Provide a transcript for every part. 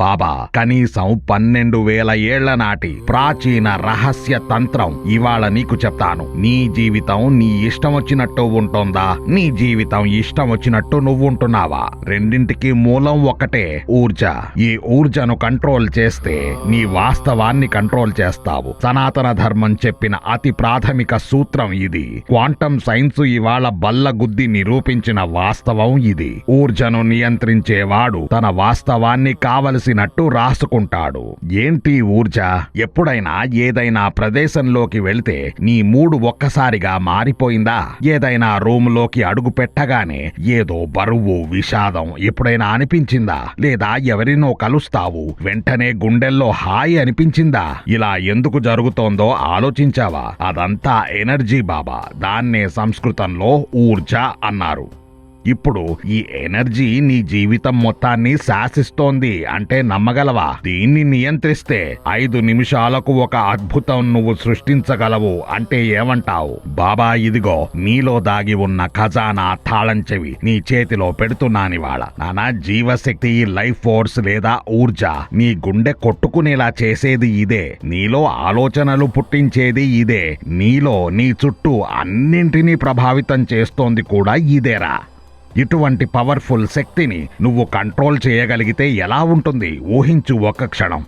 బాబా కనీసం పన్నెండు వేల ఏళ్ళ నాటి ప్రాచీన రహస్య తంత్రం ఇవాళ నీకు చెప్తాను. నీ జీవితం నీ ఇష్టం వచ్చినట్టు ఉంటుందా? నీ జీవితం ఇష్టం వచ్చినట్టు నువ్వు ఉంటున్నావా? రెండింటికి మూలం ఒకటే ఊర్జ. ఈ ఊర్జను కంట్రోల్ చేస్తే నీ వాస్తవాన్ని కంట్రోల్ చేస్తావు. సనాతన ధర్మం చెప్పిన అతి ప్రాథమిక సూత్రం ఇది. క్వాంటం సైన్స్ ఇవాళ బల్లగుద్ది నిరూపించిన వాస్తవం ఇది. ఊర్జను నియంత్రించేవాడు తన వాస్తవాన్ని రాసినట్టు రాసుకుంటాడు. ఏంటి ఊర్జ? ఎప్పుడైనా ఏదైనా ప్రదేశంలోకి వెళితే నీ మూడు ఒక్కసారిగా మారిపోయిందా? ఏదైనా రూమ్లోకి అడుగు పెట్టగానే ఏదో బరువు విషాదం ఎప్పుడైనా అనిపించిందా? లేదా ఎవరినో కలుస్తావు వెంటనే గుండెల్లో హాయి అనిపించిందా? ఇలా ఎందుకు జరుగుతోందో ఆలోచించావా? అదంతా ఎనర్జీ బాబా. దాన్నే సంస్కృతంలో ఊర్జ అన్నారు. ఇప్పుడు ఈ ఎనర్జీ నీ జీవితం మొత్తాన్ని శాసిస్తోంది అంటే నమ్మగలవా? దీన్ని నియంత్రిస్తే ఐదు నిమిషాలకు ఒక అద్భుతం నువ్వు సృష్టించగలవు అంటే ఏమంటావు? బాబా ఇదిగో నీలో దాగి ఉన్న ఖజానా తాళం చెవి నీ చేతిలో పెడుతున్నానివాళ. నానా జీవశక్తి లైఫ్ ఫోర్స్ లేదా ఊర్జ నీ గుండె కొట్టుకునేలా చేసేది ఇదే. నీలో ఆలోచనలు పుట్టించేది ఇదే. నీలో నీ చుట్టూ అన్నింటినీ ప్రభావితం చేస్తోంది కూడా ఇదేరా. ఇటువంటి పవర్ఫుల్ శక్తిని నువ్వు కంట్రోల్ చేయగలిగితే ఎలా ఉంటుంది? ఊహించు ఒక క్షణం.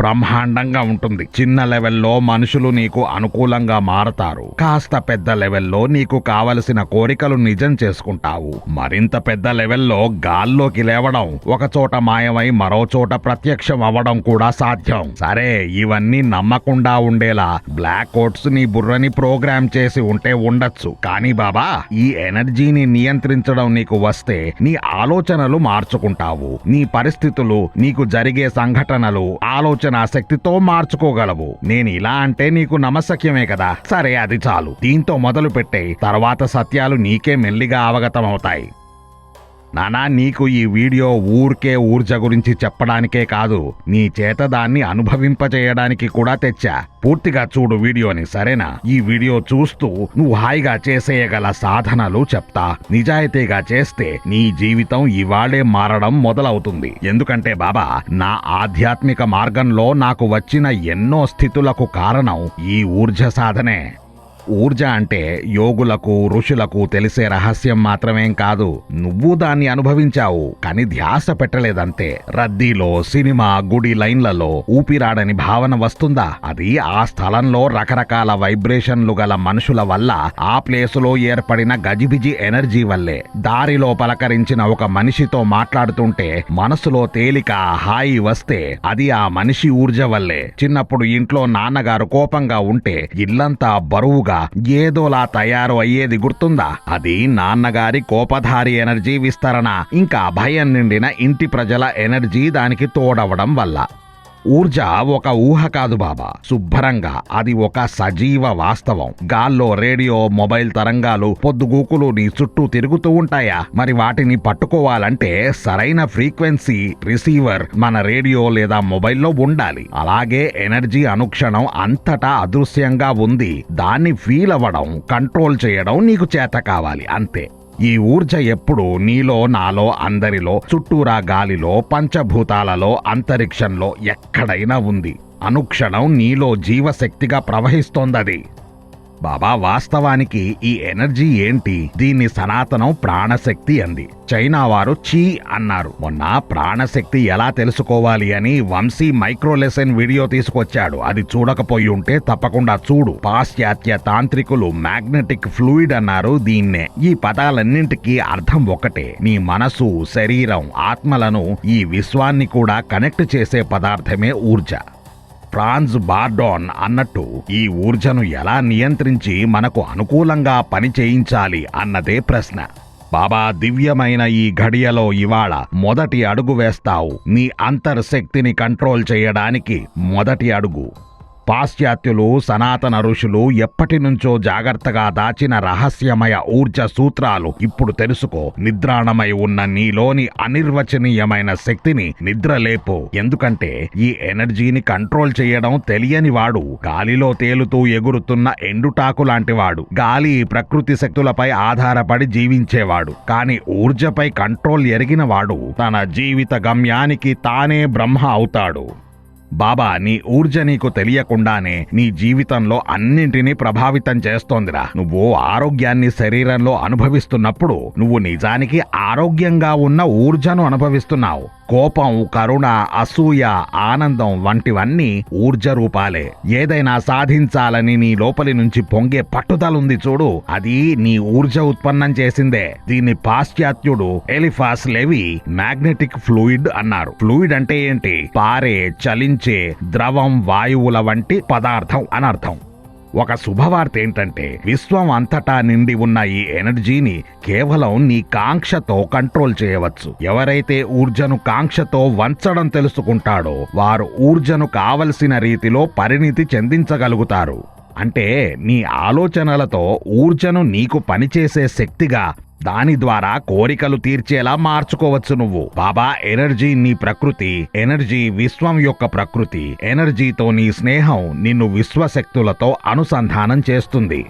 బ్రహ్మాండంగా ఉంటుంది. చిన్న లెవెల్లో మనుషులు నీకు అనుకూలంగా మారతారు. కాస్త పెద్ద లెవెల్లో నీకు కావలసిన కోరికలు నిజం చేసుకుంటావు. మరింత పెద్ద లెవెల్లో గాల్లోకి లేవడం ఒక చోట మాయమై మరో చోట ప్రత్యక్షం అవ్వడం కూడా సాధ్యం. సరే ఇవన్నీ నమ్మకుండా ఉండేలా బ్లాక్ కోట్స్ నీ బుర్రని ప్రోగ్రామ్ చేసి ఉంటే ఉండొచ్చు. కానీ బాబా ఈ ఎనర్జీని నియంత్రించడం నీకు వస్తే నీ ఆలోచనలు మార్చుకుంటావు. నీ పరిస్థితులు నీకు జరిగే సంఘటనలు ఆలోచన శక్తితో మార్చుకోగలవు. నేను ఇలా అంటే నీకు నమశక్యమే కదా. సరే అది చాలు. దీంతో మొదలు పెట్టే తర్వాత సత్యాలు నీకే మెల్లిగా అవగతమవుతాయి. నానా నీకు ఈ వీడియో ఊరికే ఊర్జ గురించి చెప్పడానికే కాదు. నీ చేత దాన్ని అనుభవింపచేయడానికి కూడా తెచ్చా. పూర్తిగా చూడు వీడియోని సరేనా? ఈ వీడియో చూస్తూ నువ్వు హాయిగా చేసేయగల సాధనలు చెప్తా. నిజాయితీగా చేస్తే నీ జీవితం ఇవాళే మారడం మొదలవుతుంది. ఎందుకంటే బాబా నా ఆధ్యాత్మిక మార్గంలో నాకు వచ్చిన ఎన్నో స్థితులకు కారణం ఈ ఊర్జ సాధనే. ఊర్జ అంటే యోగులకు ఋషులకు తెలిసే రహస్యం మాత్రమేం కాదు. నువ్వు దాన్ని అనుభవించావు కానీ ధ్యాస పెట్టలేదంతే. రద్దీలో సినిమా గుడి లైన్లలో ఊపిరాడని భావన వస్తుందా? అది ఆ స్థలంలో రకరకాల వైబ్రేషన్లు గల మనుషుల వల్ల ఆ ప్లేసులో ఏర్పడిన గజిబిజి ఎనర్జీ వల్లే. దారిలో పలకరించిన ఒక మనిషితో మాట్లాడుతుంటే మనసులో తేలిక హాయి వస్తే అది ఆ మనిషి ఊర్జ వల్లే. చిన్నప్పుడు ఇంట్లో నాన్నగారు కోపంగా ఉంటే ఇల్లంతా బరువుగా ఏదోలా తయారు అయ్యేది గుర్తుందా? అది నాన్నగారి కోపధారి ఎనర్జీ విస్తరణ. ఇంకా భయం నిండిన ఇంటి ప్రజల ఎనర్జీ దానికి తోడవడం వల్ల. ఊర్జ ఒక ఊహ కాదు బాబా. శుభ్రంగా అది ఒక సజీవ వాస్తవం. గాల్లో రేడియో మొబైల్ తరంగాలు పొద్దుగూకులు నీ చుట్టూ తిరుగుతూ ఉంటాయా? మరి వాటిని పట్టుకోవాలంటే సరైన ఫ్రీక్వెన్సీ రిసీవర్ మన రేడియో లేదా మొబైల్లో ఉండాలి. అలాగే ఎనర్జీ అనుక్షణం అంతటా అదృశ్యంగా ఉంది. దాన్ని ఫీల్ అవ్వడం కంట్రోల్ చేయడం నీకు చేత కావాలి అంతే. ఈ ఊర్జ ఎప్పుడు నీలో నాలో అందరిలో చుట్టూరా గాలిలో పంచభూతాలలో అంతరిక్షంలో ఎక్కడైనా ఉంది. అనుక్షణం నీలో జీవశక్తిగా ప్రవహిస్తోందది. బాబా వాస్తవానికి ఈ ఎనర్జీ ఏంటి? దీన్ని సనాతనం ప్రాణశక్తి అంది. చైనా వారు చీ అన్నారు. మొన్న ప్రాణశక్తి ఎలా తెలుసుకోవాలి అని వంశీ మైక్రోలెసన్ వీడియో తీసుకొచ్చాడు. అది చూడకపోయి ఉంటే తప్పకుండా చూడు. పాశ్చాత్య తాంత్రికులు మ్యాగ్నెటిక్ ఫ్లూయిడ్ అన్నారు. దీన్నే. ఈ పదాలన్నింటికీ అర్థం ఒకటే. నీ మనసు శరీరం ఆత్మలను ఈ విశ్వాన్ని కూడా కనెక్ట్ చేసే పదార్థమే ఊర్జ. ఫ్రాన్స్ బార్డోన్ అన్నట్టు ఈ ఊర్జను ఎలా నియంత్రించి మనకు అనుకూలంగా పని చేయించాలి అన్నదే ప్రశ్న. బాబా దివ్యమైన ఈ ఘడియలో ఇవాళ మొదటి అడుగు వేస్తావు. నీ అంతర్శక్తిని కంట్రోల్ చేయడానికి మొదటి అడుగు. పాశ్చాత్యులు సనాతన ఋషులు ఎప్పటి నుంచో జాగ్రత్తగా దాచిన రహస్యమయ ఊర్జ సూత్రాలు. ఇప్పుడు తెలుసుకో నిద్రాణమై ఉన్న నీలోని అనిర్వచనీయమైన శక్తిని నిద్రలేపు. ఎందుకంటే ఈ ఎనర్జీని కంట్రోల్ చేయడం తెలియని వాడు గాలిలో తేలుతూ ఎగురుతున్న ఎండుటాకు లాంటివాడు. గాలి ప్రకృతి శక్తులపై ఆధారపడి జీవించేవాడు. కానీ ఊర్జపై కంట్రోల్ ఎరిగిన వాడు తన జీవిత గమ్యానికి తానే బ్రహ్మ అవుతాడు. బాబా నీ ఊర్జ నీకు తెలియకుండానే నీ జీవితంలో అన్నింటినీ ప్రభావితం చేస్తోందిరా. నువ్వు ఆరోగ్యాన్ని శరీరంలో అనుభవిస్తున్నప్పుడు నువ్వు నిజానికి ఆరోగ్యంగా ఉన్న ఊర్జను అనుభవిస్తున్నావు. కోపం కరుణ అసూయ ఆనందం వంటివన్నీ ఊర్జ రూపాలే. ఏదైనా సాధించాలని నీ లోపలి నుంచి పొంగే పట్టుదలుంది చూడు అది నీ ఊర్జ ఉత్పన్నం చేసిందే. దీన్ని పాశ్చాత్యుడు ఎలిఫాస్ లెవి మ్యాగ్నెటిక్ ఫ్లూయిడ్ అన్నారు. ఫ్లూయిడ్ అంటే ఏంటి? పారే చలించే ద్రవం వాయువుల వంటి పదార్థం అనర్థం. ఒక శుభవార్త ఏంటంటే విశ్వం అంతటా నిండి ఉన్న ఈ ఎనర్జీని కేవలం నీ కాంక్షతో కంట్రోల్ చేయవచ్చు. ఎవరైతే ఊర్జను కాంక్షతో వంచడం తెలుసుకుంటాడో వారు ఊర్జను కావలసిన రీతిలో పరిణితి చెందించగలుగుతారు. అంటే నీ ఆలోచనలతో ఊర్జను నీకు పనిచేసే శక్తిగా దాని ద్వారా కోరికలు తీర్చేలా మార్చుకోవచ్చు నువ్వు. బాబా ఎనర్జీ నీ ప్రకృతి ఎనర్జీ విశ్వం యొక్క ప్రకృతి ఎనర్జీతో నీ స్నేహం నిన్ను విశ్వశక్తులతో అనుసంధానం చేస్తుంది.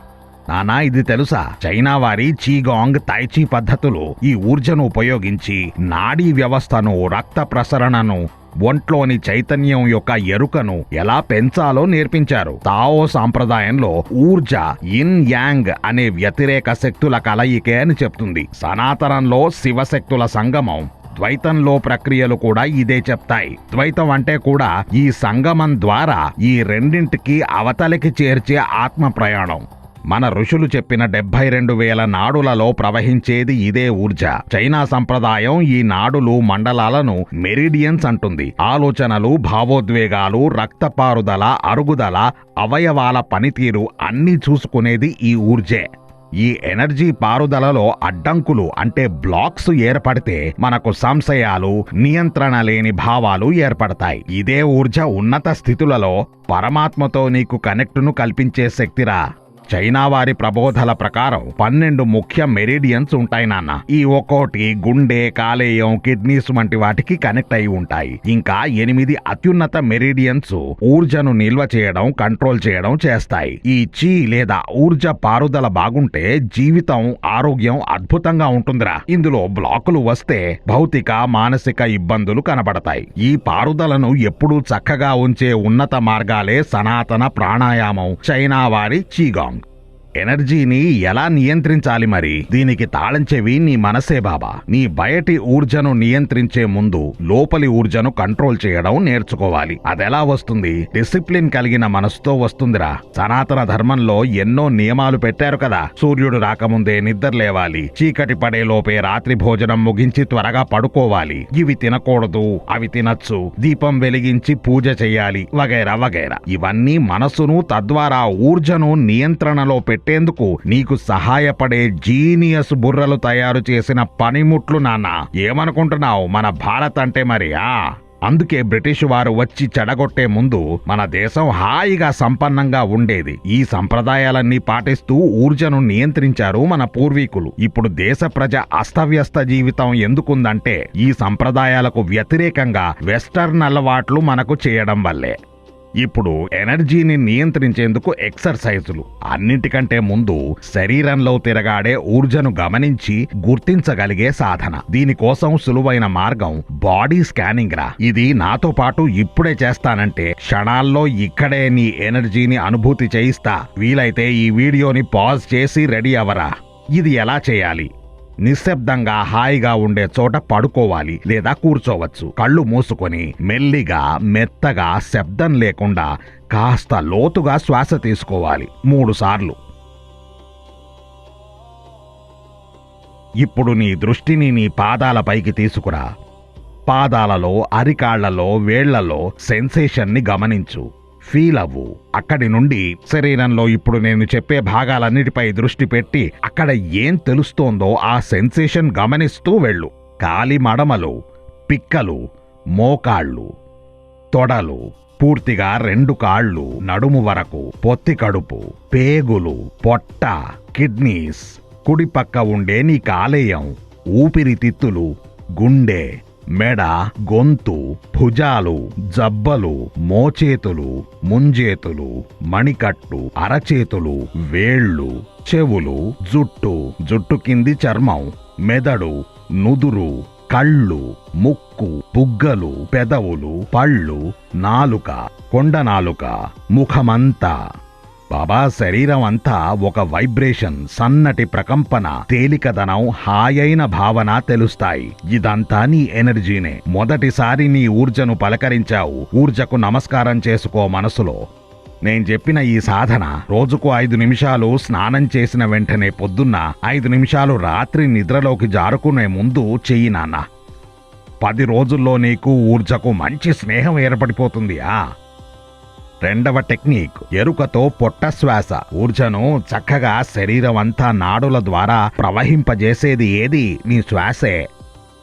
నానా ఇది తెలుసా? చైనా వారి చీగాంగ్ తైచీ పద్ధతులు ఈ ఊర్జను ఉపయోగించి నాడీ వ్యవస్థను రక్త ప్రసరణను ఒంట్లోని చైతన్యం యొక్క ఎరుకను ఎలా పెంచాలో నేర్పించారు. తావో సాంప్రదాయంలో ఊర్జ ఇన్ యాంగ్ అనే వ్యతిరేక శక్తుల కలయికే అని చెప్తుంది. సనాతనంలో శివశక్తుల సంగమం ద్వైతంలో ప్రక్రియలు కూడా ఇదే చెప్తాయి. ద్వైతం అంటే కూడా ఈ సంగమం ద్వారా ఈ రెండింటికి అవతలికి చేర్చే ఆత్మ ప్రయాణం మన ఋషులు చెప్పిన డెబ్బై రెండు వేల నాడులలో ప్రవహించేది ఇదే ఊర్జ. చైనా సంప్రదాయం ఈ నాడులు మండలాలను మెరిడియన్స్ అంటుంది. ఆలోచనలు భావోద్వేగాలు రక్తపారుదల అరుగుదల అవయవాల పనితీరు అన్నీ చూసుకునేది ఈ ఊర్జే. ఈ ఎనర్జీ పారుదలలో అడ్డంకులు అంటే బ్లాక్స్ ఏర్పడితే మనకు సంశయాలు నియంత్రణ లేని భావాలు ఏర్పడతాయి. ఇదే ఊర్జ ఉన్నత స్థితులలో పరమాత్మతో నీకు కనెక్టును కల్పించే శక్తిరా. చైనా వారి ప్రబోధల ప్రకారం పన్నెండు ముఖ్య మెరిడియన్స్ ఉంటాయి నాన్న. ఈ ఒక్కోటి గుండె కాలేయం కిడ్నీస్ వంటి వాటికి కనెక్ట్ అయి ఉంటాయి. ఇంకా ఎనిమిది అత్యున్నత మెరిడియన్స్ ఊర్జను నిల్వ చేయడం కంట్రోల్ చేయడం చేస్తాయి. ఈ చీ లేదా ఊర్జ పారుదల బాగుంటే జీవితం ఆరోగ్యం అద్భుతంగా ఉంటుందిరా. ఇందులో బ్లాకులు వస్తే భౌతిక మానసిక ఇబ్బందులు కనబడతాయి. ఈ పారుదలను ఎప్పుడూ చక్కగా ఉంచే ఉన్నత మార్గాలే సనాతన ప్రాణాయామం. చైనా వారి చీగాంగ్. ఎనర్జీని ఎలా నియంత్రించాలి మరి? దీనికి తాళించేవి నీ మనసే బాబా. నీ బయటి ఊర్జను నియంత్రించే ముందు లోపలి ఊర్జను కంట్రోల్ చేయడం నేర్చుకోవాలి. అదెలా వస్తుంది? డిసిప్లిన్ కలిగిన మనసుతో వస్తుందిరా. సనాతన ధర్మంలో ఎన్నో నియమాలు పెట్టారు కదా. సూర్యుడు రాకముందే నిద్ర లేవాలి. చీకటి పడే లోపే రాత్రి భోజనం ముగించి త్వరగా పడుకోవాలి. ఇవి తినకూడదు అవి తినచ్చు. దీపం వెలిగించి పూజ చేయాలి. వగైరా వగైరా. ఇవన్నీ మనసును తద్వారా ఊర్జను నియంత్రణలో పెట్టి పెట్టేందుకు నీకు సహాయపడే జీనియస్ బుర్రలు తయారు చేసిన పనిముట్లు నాన్న. ఏమనుకుంటున్నావు? మన భారత్ అంటే మరి ఆ? అందుకే బ్రిటిష్ వారు వచ్చి చెడగొట్టే ముందు మన దేశం హాయిగా సంపన్నంగా ఉండేది. ఈ సంప్రదాయాలన్నీ పాటిస్తూ ఊర్జను నియంత్రించారు మన పూర్వీకులు. ఇప్పుడు దేశ ప్రజ అస్తవ్యస్త జీవితం ఎందుకుందంటే ఈ సంప్రదాయాలకు వ్యతిరేకంగా వెస్టర్న్ అలవాట్లు మనకు చేయడం వల్లే. ఇప్పుడు ఎనర్జీని నియంత్రించేందుకు ఎక్సర్సైజులు. అన్నింటికంటే ముందు శరీరంలో తిరగాడే ఊర్జను గమనించి గుర్తించగలిగే సాధన. దీనికోసం సులువైన మార్గం బాడీ స్కానింగ్ రా. ఇది నాతో పాటు ఇప్పుడే చేస్తానంటే క్షణాల్లో ఇక్కడే నీ ఎనర్జీని అనుభూతి చేయిస్తా. వీలైతే ఈ వీడియోని పాజ్ చేసి రెడీ అవరా. ఇది ఎలా చేయాలి? నిశ్శబ్దంగా హాయిగా ఉండే చోట పడుకోవాలి లేదా కూర్చోవచ్చు. కళ్ళు మూసుకొని మెల్లిగా మెత్తగా శబ్దం లేకుండా కాస్త లోతుగా శ్వాస తీసుకోవాలి. మూడు సార్లు. ఇప్పుడు నీ దృష్టిని నీ పాదాలపైకి తీసుకురా. పాదాలలో అరికాళ్ళలో వేళ్ళలో సెన్సేషన్ని గమనించు. ఫీల్ అవ్వు. అక్కడి నుండి శరీరంలో ఇప్పుడు నేను చెప్పే భాగాలన్నిటిపై దృష్టి పెట్టి అక్కడ ఏం తెలుస్తోందో ఆ సెన్సేషన్ గమనిస్తూ వెళ్ళు. కాలి మడమలు పిక్కలు మోకాళ్ళు తొడలు పూర్తిగా రెండు కాళ్ళు నడుము వరకు పొత్తి కడుపు పేగులు పొట్ట కిడ్నీస్ కుడిపక్క ఉండే నీ కాలేయం ఊపిరితిత్తులు గుండె మెడ గొంతు భుజాలు జబ్బలు మోచేతులు ముంజేతులు మణికట్టు అరచేతులు వేళ్ళు చెవులు జుట్టు జుట్టు కింది చర్మం మెదడు నుదురు కళ్ళు ముక్కు బుగ్గలు పెదవులు పళ్ళు నాలుక కొండ నాలుక ముఖమంతా. బాబా శరీరం అంతా ఒక వైబ్రేషన్ సన్నటి ప్రకంపన తేలికదనం హాయైన భావన తెలుస్తాయి. ఇదంతా నీ ఎనర్జీనే. మొదటిసారి నీ ఊర్జను పలకరించావు. ఊర్జకు నమస్కారం చేసుకో మనసులో. నేను చెప్పిన ఈ సాధన రోజుకు ఐదు నిమిషాలు స్నానం చేసిన వెంటనే పొద్దున్న ఐదు నిమిషాలు రాత్రి నిద్రలోకి జారుకునే ముందు చెయ్యి నాన్న. పది రోజుల్లో నీకు ఊర్జకు మంచి స్నేహం ఏర్పడిపోతుంది ఆ. రెండవ టెక్నిక్ ఎరుకతో పొట్ట శ్వాస. ఊర్జను చక్కగా శరీరం అంతా నాడుల ద్వారా ప్రవహింపజేసేది ఏది? నీ శ్వాసే.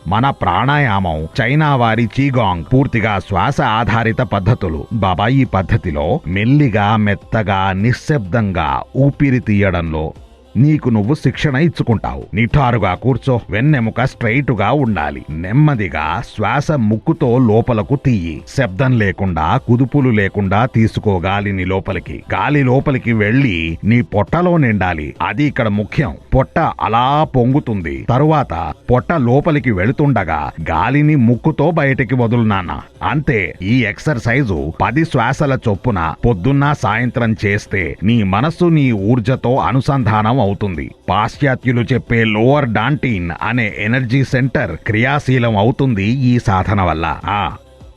మన ప్రాణాయామం చైనా వారి చీగాంగ్ పూర్తిగా శ్వాస ఆధారిత పద్ధతులు. బాబా ఈ పద్ధతిలో మెల్లిగా మెత్తగా నిశ్శబ్దంగా ఊపిరి తీయడంలో నీకు నువ్వు శిక్షణ ఇచ్చుకుంటావు. నిఠారుగా కూర్చో వెన్నెముక స్ట్రైటుగా ఉండాలి. నెమ్మదిగా శ్వాస ముక్కుతో లోపలకు తీయి. శబ్దం లేకుండా కుదుపులు లేకుండా తీసుకో గాలిని లోపలికి. గాలి లోపలికి వెళ్ళి నీ పొట్టలో నిండాలి. అది ఇక్కడ ముఖ్యం. పొట్ట అలా పొంగుతుంది. తరువాత పొట్ట లోపలికి వెళుతుండగా గాలిని ముక్కుతో బయటికి వదులునానా అంతే ఈ ఎక్సర్సైజు పది శ్వాసల చొప్పున పొద్దున్న సాయంత్రం చేస్తే నీ మనస్సు నీ ఊర్జతో అనుసంధానం అవుతుంది. పాశ్చాత్యులు చెప్పే లోవర్ డాంటీన్ అనే ఎనర్జీ సెంటర్ క్రియాశీలం అవుతుంది ఈ సాధన వల్ల. ఆ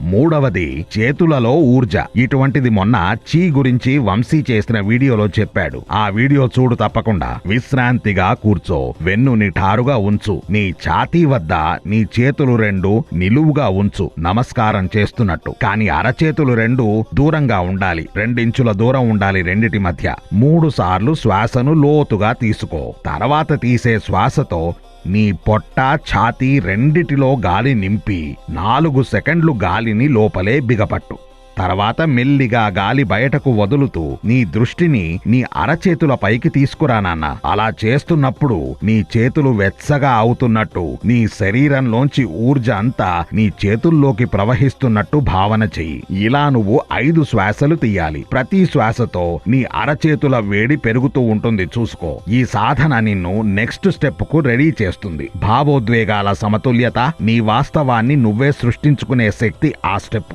మూడవది చేతులలో ఊర్జ. ఇటువంటిది మొన్న చీ గురించి వంశీ చేసిన వీడియోలో చెప్పాడు. ఆ వీడియో చూడు తప్పకుండా. విశ్రాంతిగా కూర్చో. వెన్ను నిఠారుగా ఉంచు. నీ ఛాతీ వద్ద నీ చేతులు రెండు నిలువుగా ఉంచు. నమస్కారం చేస్తున్నట్టు. కానీ అరచేతులు రెండు దూరంగా ఉండాలి. రెండించుల దూరం ఉండాలి రెండిటి మధ్య. మూడు సార్లు శ్వాసను లోతుగా తీసుకో. తర్వాత తీసే శ్వాసతో నీ పొట్ట ఛాతీ రెండిటిలో గాలి నింపి నాలుగు సెకండ్లు గాలిని లోపలే బిగపట్టు. తర్వాత మెల్లిగా గాలి బయటకు వదులుతూ నీ దృష్టిని నీ అరచేతుల పైకి తీసుకురా నాన్న. అలా చేస్తున్నప్పుడు నీ చేతులు వెచ్చగా అవుతున్నట్టు నీ శరీరంలోంచి ఊర్జ అంతా నీ చేతుల్లోకి ప్రవహిస్తున్నట్టు భావన చెయ్యి. ఇలా నువ్వు ఐదు శ్వాసలు తీయాలి. ప్రతి శ్వాసతో నీ అరచేతుల వేడి పెరుగుతూ ఉంటుంది చూసుకో. ఈ సాధన నిన్ను నెక్స్ట్ స్టెప్కు రెడీ చేస్తుంది. భావోద్వేగాల సమతుల్యత నీ వాస్తవాన్ని నువ్వే సృష్టించుకునే శక్తి ఆ స్టెప్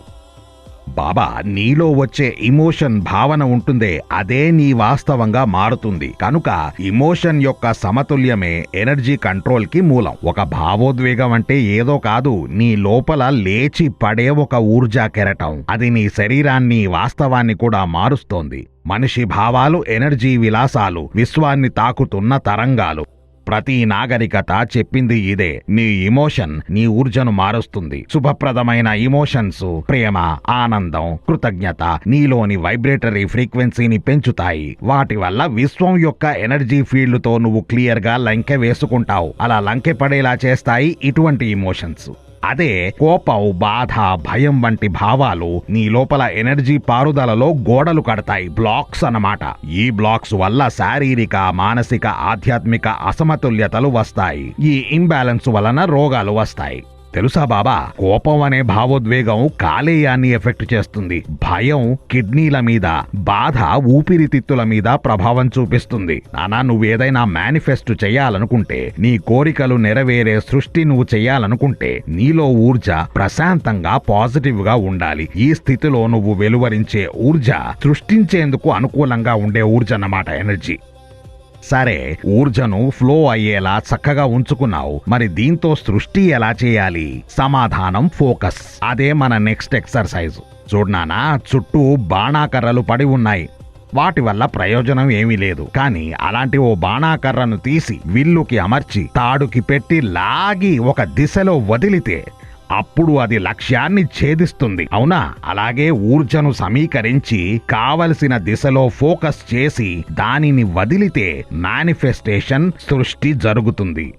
బాబా నీలో వచ్చే ఇమోషన్ భావన ఉంటుందే అదే నీ వాస్తవంగా మారుతుంది. కనుక ఇమోషన్ యొక్క సమతుల్యమే ఎనర్జీ కంట్రోల్కి మూలం. ఒక భావోద్వేగం అంటే ఏదో కాదు నీ లోపల లేచి పడే ఒక ఊర్జా కెరటం. అది నీ శరీరాన్ని వాస్తవాన్ని కూడా మారుస్తోంది. మనిషి భావాలు ఎనర్జీ విలాసాలు విశ్వాన్ని తాకుతున్న తరంగాలు. ప్రతి నాగరికత చెప్పింది ఇదే. నీ ఇమోషన్ నీ ఊర్జను మారుస్తుంది. శుభప్రదమైన ఇమోషన్స్ ప్రేమ ఆనందం కృతజ్ఞత నీలోని వైబ్రేటరీ ఫ్రీక్వెన్సీని పెంచుతాయి. వాటి వల్ల విశ్వం యొక్క ఎనర్జీ ఫీల్డ్తో నువ్వు క్లియర్గా లంకె వేసుకుంటావు. అలా లంకె పడేలా చేస్తాయి ఇటువంటి ఇమోషన్స్. అదే కోపం బాధ భయం వంటి భావాలు నీ లోపల ఎనర్జీ పారుదలలో గోడలు కడతాయి. బ్లాక్స్ అన్నమాట. ఈ బ్లాక్స్ వల్ల శారీరక మానసిక ఆధ్యాత్మిక అసమతుల్యతలు వస్తాయి. ఈ ఇంబ్యాలెన్స్ వలన రోగాలు వస్తాయి. తెలుసా బాబా? కోపం అనే భావోద్వేగం కాలేయాన్ని ఎఫెక్ట్ చేస్తుంది. భయం కిడ్నీల మీద బాధ ఊపిరితిత్తుల మీద ప్రభావం చూపిస్తుంది. నానా నువ్వేదైనా మేనిఫెస్ట్ చేయాలనుకుంటే నీ కోరికలు నెరవేరే సృష్టి నువ్వు చేయాలనుకుంటే నీలో ఊర్జ ప్రశాంతంగా పాజిటివ్గా ఉండాలి. ఈ స్థితిలో నువ్వు వెలువరించే ఊర్జ సృష్టించేందుకు అనుకూలంగా ఉండే ఊర్జ అన్నమాట ఎనర్జీ. సరే ఊర్జను ఫ్లో అయ్యేలా చక్కగా ఉంచుకున్నావు. మరి దీంతో సృష్టి ఎలా చేయాలి? సమాధానం ఫోకస్. అదే మన నెక్స్ట్ ఎక్సర్సైజ్. చూడ్నానా చుట్టూ బాణాకర్రలు పడి ఉన్నాయి. వాటి వల్ల ప్రయోజనం ఏమీ లేదు. కానీ అలాంటి ఓ బాణాకర్రను తీసి విల్లుకి అమర్చి తాడుకి పెట్టి లాగి ఒక దిశలో వదిలితే అప్పుడు అది లక్ష్యాన్ని ఛేదిస్తుంది. అవునా? అలాగే ఊర్జను సమీకరించి కావలసిన దిశలో ఫోకస్ చేసి దానిని వదిలితే మేనిఫెస్టేషన్ సృష్టి జరుగుతుంది.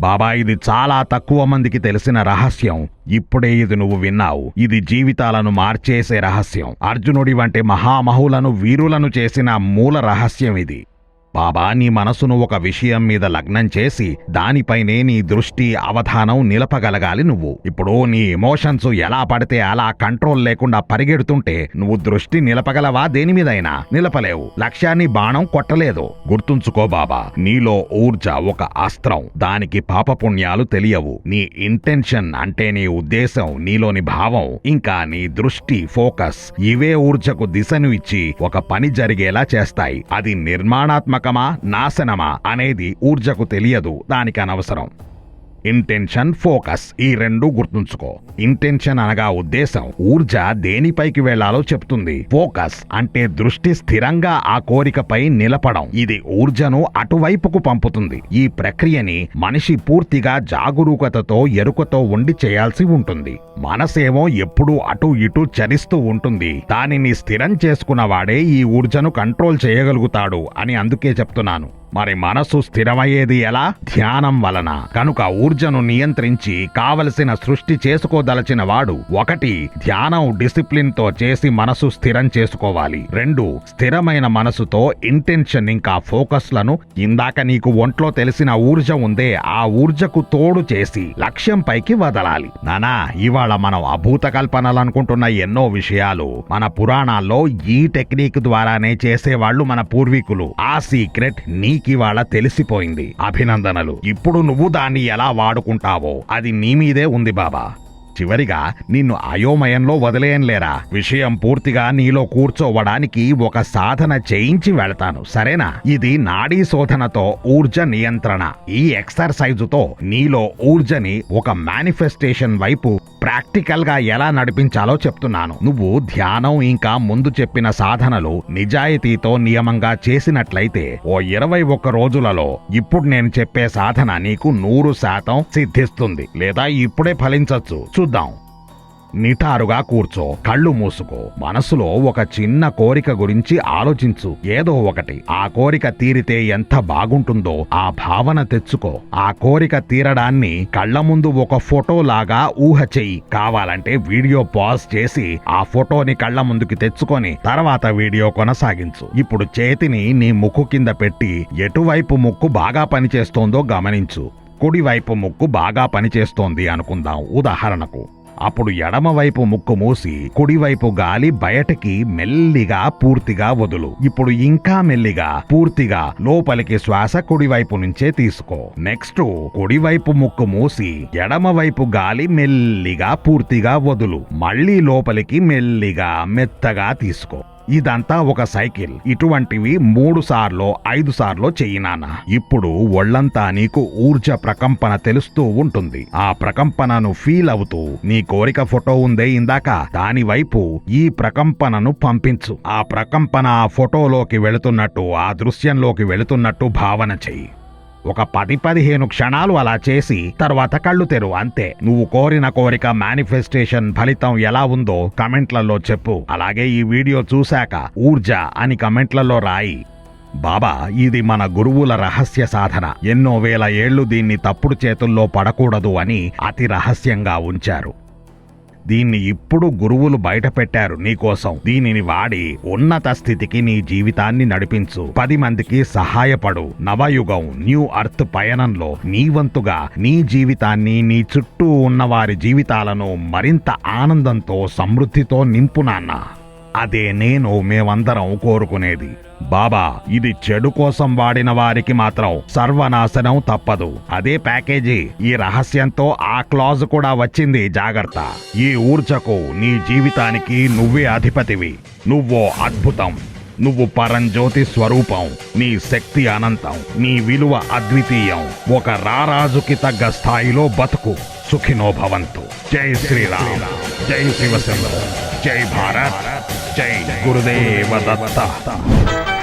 బాబా ఇది చాలా తక్కువ మందికి తెలిసిన రహస్యం. ఇప్పుడే ఇది నువ్వు విన్నావు. ఇది జీవితాలను మార్చేసే రహస్యం. అర్జునుడి వంటి మహామహులను వీరులను చేసిన మూల రహస్యం ఇది. బాబా నీ మనసును ఒక విషయం మీద లగ్నం చేసి దానిపైనే నీ దృష్టి అవధానం నిలపగలగాలి నువ్వు. ఇప్పుడు నీ ఎమోషన్స్ ఎలా పడితే అలా కంట్రోల్ లేకుండా పరిగెడుతుంటే నువ్వు దృష్టి నిలపగలవా? దేని మీదైనా నిలపలేవు. లక్ష్యాన్ని బాణం కొట్టలేదు. గుర్తుంచుకో బాబా నీలో ఊర్జ ఒక అస్త్రం. దానికి పాపపుణ్యాలు తెలియవు. నీ ఇంటెన్షన్ అంటే నీ ఉద్దేశం నీలోని భావం ఇంకా నీ దృష్టి ఫోకస్ ఇవే ఊర్జకు దిశను ఇచ్చి ఒక పని జరిగేలా చేస్తాయి. అది నిర్మాణాత్మక నిర్మాణాత్మకమా నాశనమా అనేది ఊర్జకు తెలియదు దానికి అనవసరం ఇంటెన్షన్ ఫోకస్ ఈ రెండు గుర్తుంచుకో. ఇంటెన్షన్ అనగా ఉద్దేశం. ఊర్జ దేనిపైకి వెళ్ళాలో చెప్తుంది. ఫోకస్ అంటే దృష్టి స్థిరంగా ఆ కోరికపై నిలపడం. ఇది ఊర్జను అటువైపుకు పంపుతుంది. ఈ ప్రక్రియని మనిషి పూర్తిగా జాగరూకతతో ఎరుకతో ఉండి చేయాల్సి ఉంటుంది. మనసేమో ఎప్పుడూ అటు ఇటు చరిస్తూ ఉంటుంది. దానిని స్థిరం చేసుకున్నవాడే ఈ ఊర్జను కంట్రోల్ చేయగలుగుతాడు అని అందుకే చెప్తున్నాను. మరి మనసు స్థిరమయ్యేది ఎలా? ధ్యానం వలన. కనుక ఊర్జను నియంత్రించి కావలసిన సృష్టి చేసుకోదలచిన వాడు ఒకటి ధ్యానం డిసిప్లిన్తో చేసి మనసు స్థిరం చేసుకోవాలి. రెండు స్థిరమైన మనసుతో ఇంటెన్షన్ ఇంకా ఫోకస్లను ఇందాక నీకు ఒంట్లో తెలిసిన ఊర్జ ఉందే ఆ ఊర్జకు తోడు చేసి లక్ష్యం పైకి వదలాలి. నానా ఇవాళ మనం అభూత కల్పనలు అనుకుంటున్న ఎన్నో విషయాలు. మన పురాణాల్లో ఈ టెక్నిక్ ద్వారానే చేసేవాళ్ళు మన పూర్వీకులు. ఆ సీక్రెట్ నీకివాళ తెలిసిపోయింది. అభినందనలు. ఇప్పుడు నువ్వు దాన్ని ఎలా వాడుకుంటావో అది నీ మీదే ఉంది బాబా. చివరిగా నిన్ను అయోమయంలో వదిలేయంలేరా విషయం పూర్తిగా నీలో కూర్చోవడానికి ఒక సాధన చేయించి వెళతాను సరేనా? ఇది నాడీ శోధనతో ఊర్జ నియంత్రణ. ఈ ఎక్సర్సైజుతో నీలో ఊర్జని ఒక మేనిఫెస్టేషన్ వైపు ప్రాక్టికల్గా ఎలా నడిపించాలో చెప్తున్నాను. నువ్వు ధ్యానం ఇంకా ముందు చెప్పిన సాధనలు నిజాయితీతో నియమంగా చేసినట్లయితే ఓ ఇరవై ఒక్క రోజులలో ఇప్పుడు నేను చెప్పే సాధన నీకు నూరు శాతం సిద్ధిస్తుంది లేదా ఇప్పుడే ఫలించచ్చు. చూద్దాం. నిటారుగా కూర్చో కళ్ళు మూసుకో. మనసులో ఒక చిన్న కోరిక గురించి ఆలోచించు. ఏదో ఒకటి. ఆ కోరిక తీరితే ఎంత బాగుంటుందో ఆ భావన తెచ్చుకో. ఆ కోరిక తీరడాన్ని కళ్ళ ముందు ఒక ఫోటో లాగా ఊహ చెయ్యి. కావాలంటే వీడియో పాజ్ చేసి ఆ ఫోటోని కళ్ళ ముందుకి తెచ్చుకొని తర్వాత వీడియో కొనసాగించు. ఇప్పుడు చేతిని నీ ముక్కు కింద పెట్టి ఎటువైపు ముక్కు బాగా పనిచేస్తోందో గమనించు. కుడివైపు ముక్కు బాగా పనిచేస్తోంది అనుకుందాం ఉదాహరణకు అప్పుడు ఎడమవైపు ముక్కు మూసి కుడివైపు గాలి బయటకి మెల్లిగా పూర్తిగా వదులు. ఇప్పుడు ఇంకా మెల్లిగా పూర్తిగా లోపలికి శ్వాస కుడివైపు నుంచే తీసుకో. నెక్స్ట్ కుడివైపు ముక్కు మూసి ఎడమవైపు గాలి మెల్లిగా పూర్తిగా వదులు. మళ్ళీ లోపలికి మెల్లిగా మెత్తగా తీసుకో. ఇదంతా ఒక సైకిల్. ఇటువంటివి మూడు సార్లు ఐదు సార్లు చెయ్యినానా ఇప్పుడు ఒళ్ళంతా నీకు ఊర్జ ప్రకంపన తెలుస్తూ ఉంటుంది. ఆ ప్రకంపనను ఫీల్ అవుతూ నీ కోరిక ఫోటో ఉందే ఇందాక. దాని వైపు ఈ ప్రకంపనను పంపించు. ఆ ప్రకంపన ఆ ఫోటోలోకి వెళుతున్నట్టు ఆ దృశ్యంలోకి వెళుతున్నట్టు భావన చెయ్యి. ఒక పది పదిహేను క్షణాలు అలా చేసి తర్వాత కళ్ళు తెరు అంతే. నువ్వు కోరిన కోరిక మేనిఫెస్టేషన్ ఫలితం ఎలా ఉందో కమెంట్లలో చెప్పు. అలాగే ఈ వీడియో చూశాక ఊర్జ అని కమెంట్లలో రాయి. బాబా ఇది మన గురువుల రహస్య సాధన. ఎన్నో వేల ఏళ్ళు దీన్ని తప్పుడు చేతుల్లో పడకూడదు అని అతి రహస్యంగా ఉంచారు. దీన్ని ఇప్పుడు గురువులు బయట పెట్టారు నీకోసం. దీనిని వాడి ఉన్నత స్థితికి నీ జీవితాన్ని నడిపించు. పది మందికి సహాయపడు. నవయుగం న్యూ అర్త్ పయనంలో నీ వంతుగా నీ జీవితాన్ని నీ చుట్టూ ఉన్న వారి జీవితాలను మరింత ఆనందంతో సమృద్ధితో నింపు నాన్న. అదే నేను మేమందరం కోరుకునేది. బాబా ఇది చెడు కోసం వాడిన వారికి మాత్రం సర్వనాశనం తప్పదు. అదే ప్యాకేజీ. ఈ రహస్యంతో ఆ క్లాజ్ కూడా వచ్చింది జాగ్రత్త. ఈ ఊర్జకు నీ జీవితానికి నువ్వే అధిపతివి. నువ్వో అద్భుతం. నువ్వు పరంజ్యోతి స్వరూపం. నీ శక్తి అనంతం. నీ విలువ అద్వితీయం. ఒక రారాజుకి తగ్గ స్థాయిలో బతుకు. సుఖినో భవంతు జై శ్రీరామ్. జై శివశంభు. జై భారత్. जय गुरुदेव दत्ता